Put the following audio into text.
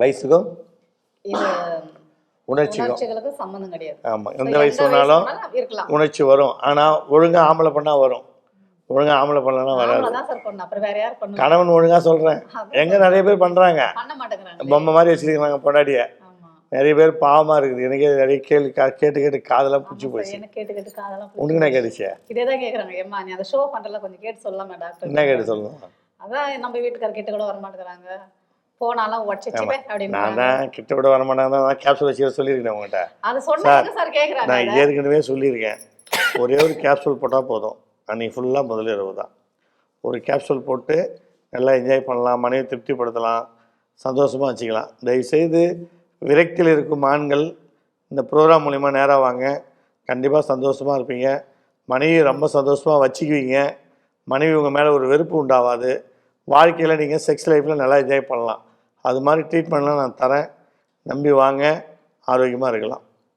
வயசுக்கும் உணர்ச்சிக்கும். சம்மந்தம் கிடையாது. ஆமாம் எந்த வயசு வேணாலும் உணர்ச்சி வரும். ஆனால் ஒழுங்காக ஆம்பளை பண்ணால் வரும். ஒழுங்காக ஆம்பளை பண்ணலன்னா வராது. கணவன் ஒழுங்காக சொல்கிறேன் எங்கே நிறைய பேர் பண்ணுறாங்க பண்ண மாட்டேங்கிறாங்க. பொம்மை மாதிரி வச்சுருக்காங்க பொண்டாட்டிய. ஆமா. நிறைய பேர் பாவமாக இருக்குது. எனக்கே நிறைய கேள்வி கேட்டு கேட்டு காதெல்லாம் பிடிச்சி போச்சு. உனக்கு என்ன கேட்டுச்சு? இதே தான் கேக்குறாங்க. ஏம்மா நீ அந்த ஷோ பண்றல கொஞ்சம் கேட்டு டாக்டர் என்ன கேட்டு? சொல்லணும்? அதான் நம்ம வீட்டுக்கார கிட்ட கூட வர மாட்டேங்கிறாங்க போனாலும் உடச்சிச்சுவே அப்படின்னு நான் தான் கிட்ட விட வர மாட்டேன் தான் கேப்சூல் வச்சு சொல்லியிருக்கேன் உங்கள்கிட்ட அது சொன்னாங்க சார் கேக்குறாங்க நான் ஏற்கனவே சொல்லியிருக்கேன். ஒரே ஒரு கேப்சூல் போட்டால் போதும். அன்றைக்கி ஃபுல்லாக முதல் இரவு தான். ஒரு கேப்சூல் போட்டு நல்லா என்ஜாய் பண்ணலாம் மனைவி திருப்திப்படுத்தலாம் சந்தோஷமாக வச்சுக்கலாம். தயவுசெய்து விரக்தியில் இருக்கும் ஆண்கள் இந்த ப்ரோக்ராம் மூலிமா நேராக வாங்க. கண்டிப்பாக சந்தோஷமாக இருப்பீங்க. மனைவி ரொம்ப சந்தோஷமாக வச்சுக்குவீங்க. மனைவி உங்கள் மேலே ஒரு வெறுப்பு உண்டாகாது வாழ்க்கையில் நீங்கள் செக்ஸ் லைஃப்பில் நல்லா என்ஜாய் பண்ணலாம். அது மாதிரி ட்ரீட்மெண்ட்லாம் நான் தரேன். நம்பி வாங்க. ஆரோக்கியமாக இருக்கலாம்.